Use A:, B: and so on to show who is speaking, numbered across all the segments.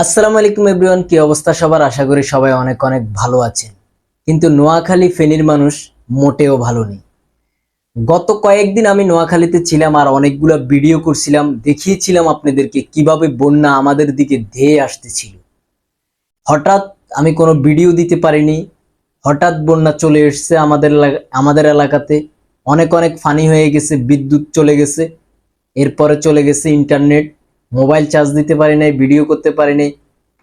A: আসসালামু আলাইকুম এভরিওয়ান, কি অবস্থা সবার? আশা করি সবাই অনেক অনেক ভালো আছেন। কিন্তু নোয়াখালী ফেনীর মানুষ মোটেও ভালো নেই। গত কয়েকদিন আমি নোয়াখালীতে ছিলাম আর অনেকগুলো ভিডিও করছিলাম, দেখিয়েছিলাম আপনাদেরকে কীভাবে বন্যা আমাদের দিকে ধেয়ে আসতেছিল। হঠাৎ আমি কোনো ভিডিও দিতে পারিনি। হঠাৎ বন্যা চলে এসছে আমাদের আমাদের এলাকাতে। অনেক অনেক ফানি হয়ে গেছে, বিদ্যুৎ চলে গেছে। এরপরে চলে গেছে ইন্টারনেট। মোবাইল চার্জ দিতে পারি নাই, ভিডিও করতে পারি নাই,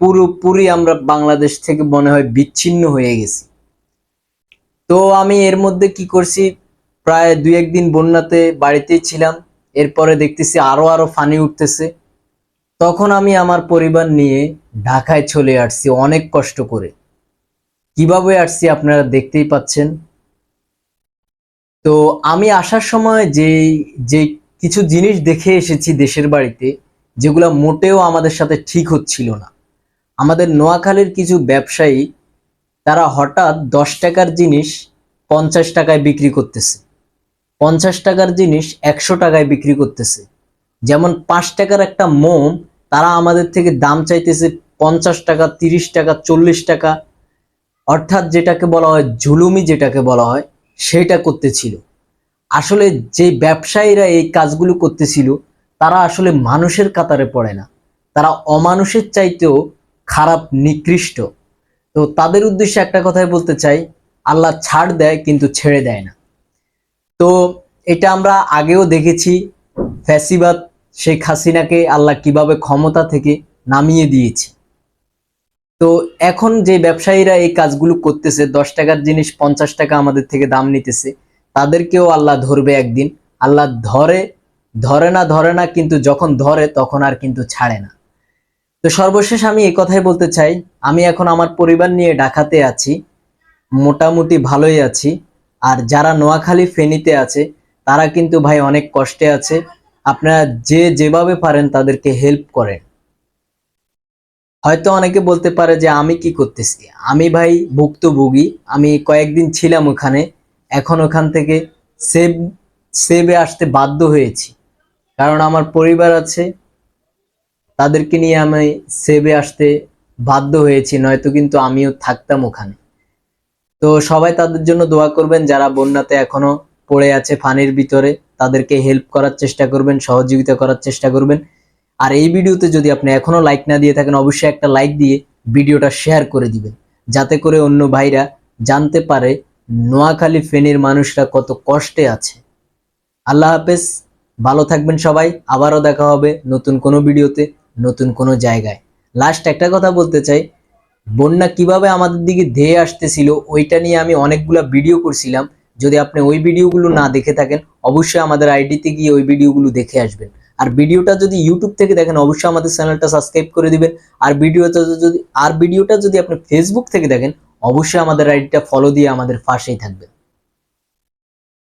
A: পুরোপুরি আমরা বাংলাদেশ থেকে মনে হয় বিচ্ছিন্ন হয়ে গেছি। তো আমি এর মধ্যে কি করছি, প্রায় দুই একদিন বন্যাতে বাড়িতেই ছিলাম, এরপরে দেখতেছি আরও আরও ফানি উঠতেছে। তখন আমি আমার পরিবার নিয়ে ঢাকায় চলে আসছি অনেক কষ্ট করে। কীভাবে আসছি আপনারা দেখতেই পাচ্ছেন। তো আমি আসার সময় যে যে কিছু জিনিস দেখে এসেছি দেশের বাড়িতে যেগুলো মোটেও আমাদের সাথে ঠিক হচ্ছিল না। আমাদের নোয়াখালীর কিছু ব্যবসায়ী, তারা হঠাৎ দশ টাকার জিনিস পঞ্চাশ টাকায় বিক্রি করতেছে। পঞ্চাশ টাকার জিনিস একশো টাকায় বিক্রি করতেছে। যেমন পাঁচ টাকার একটা মোম, তারা আমাদের থেকে দাম চাইতেছে পঞ্চাশ টাকা, তিরিশ টাকা, চল্লিশ টাকা। অর্থাৎ যেটাকে বলা হয় ঝুলুমি যেটাকে বলা হয়, সেটা করতেছিল। আসলে যে ব্যবসায়ীরা এই কাজগুলো করতেছিল তারা আসলে মানুষের কাতারে পড়ে না। তারা অমানুষের চাইতেও খারাপ, নিকৃষ্ট। তো তাদের উদ্দেশ্যে একটা কথাই বলতে চাই, আল্লাহ ছাড় দেয় কিন্তু ছেড়ে দেয় না। তো এটা আমরা আগেও দেখেছি, ফ্যাসিবাদ শেখ হাসিনাকে আল্লাহ কীভাবে ক্ষমতা থেকে নামিয়ে দিয়েছে। তো এখন যে ব্যবসায়ীরা এই কাজগুলো করতেছে, দশ টাকার জিনিস পঞ্চাশ টাকা আমাদের থেকে দাম নিতেছে, তাদেরকেও আল্লাহ ধরবে একদিন। আল্লাহ ধরে ধরে না ধরে না, কিন্তু যখন ধরে, তখন আর কিন্তু ছাড়ে না। তো সর্বশেষ আমি এই কথাই বলতে চাই, আমি এখন আমার পরিবার নিয়ে ডাকাতে আছি, মোটামুটি ভালোই আছি, আর যারা নোয়াখালী ফেনীতে আছে, তারা কিন্তু ভাই অনেক কষ্টে আছে, আপনারা যে যেভাবে পারেন তাদেরকে হেল্প করেন। হয়তো অনেকে বলতে পারে যে আমি কি করতেছি? আমি ভাই ভুক্তভোগী, আমি কয়েকদিন ছিলাম ওখানে, এখন ওখান থেকে সেভ সেভে আসতে বাধ্য হয়েছি। কারণ আমার পরিবার আছে, তাদেরকে নিয়ে আমি সেভে আসতে বাধ্য হয়েছি, নয়তো কিন্তু আমিও থাকতাম ওখানে। তো সবাই তাদের জন্য দোয়া করবেন, যারা বন্যাতে এখনও পড়ে আছে ফানির ভিতরে, তাদেরকে হেল্প করার চেষ্টা করবেন, সহযোগিতা করার চেষ্টা করবেন। আর এই ভিডিওতে যদি আপনি এখনও লাইক না দিয়ে থাকেন, অবশ্যই একটা লাইক দিয়ে ভিডিওটা শেয়ার করে দিবেন। যাতে করে অন্য ভাইরা জানতে পারে নোয়াখালী ফেনীর মানুষরা কত কষ্টে আছে। আল্লাহ হাফেজ। ভালো থাকবেন সবাই, আবারও দেখা হবে নতুন কোনো ভিডিওতে, নতুন কোনো জায়গায়। লাস্ট একটা কথা বলতে চাই, বন্যা কীভাবে আমাদের দিকে ধেয়ে আসতেছিল, ওইটা নিয়ে আমি অনেকগুলা ভিডিও করছিলাম। যদি আপনি ওই ভিডিওগুলো না দেখে থাকেন, অবশ্যই আমাদের আইডিতে গিয়ে ওই ভিডিওগুলো দেখে আসবেন। আর ভিডিওটা যদি ইউটিউব থেকে দেখেন, অবশ্যই আমাদের চ্যানেলটা সাবস্ক্রাইব করে দিবেন। আর ভিডিওটা যদি, আর ভিডিওটা যদি আপনি ফেসবুক থেকে দেখেন, অবশ্যই আমাদের আইডিটা ফলো দিয়ে আমাদের পাশেই থাকবেন।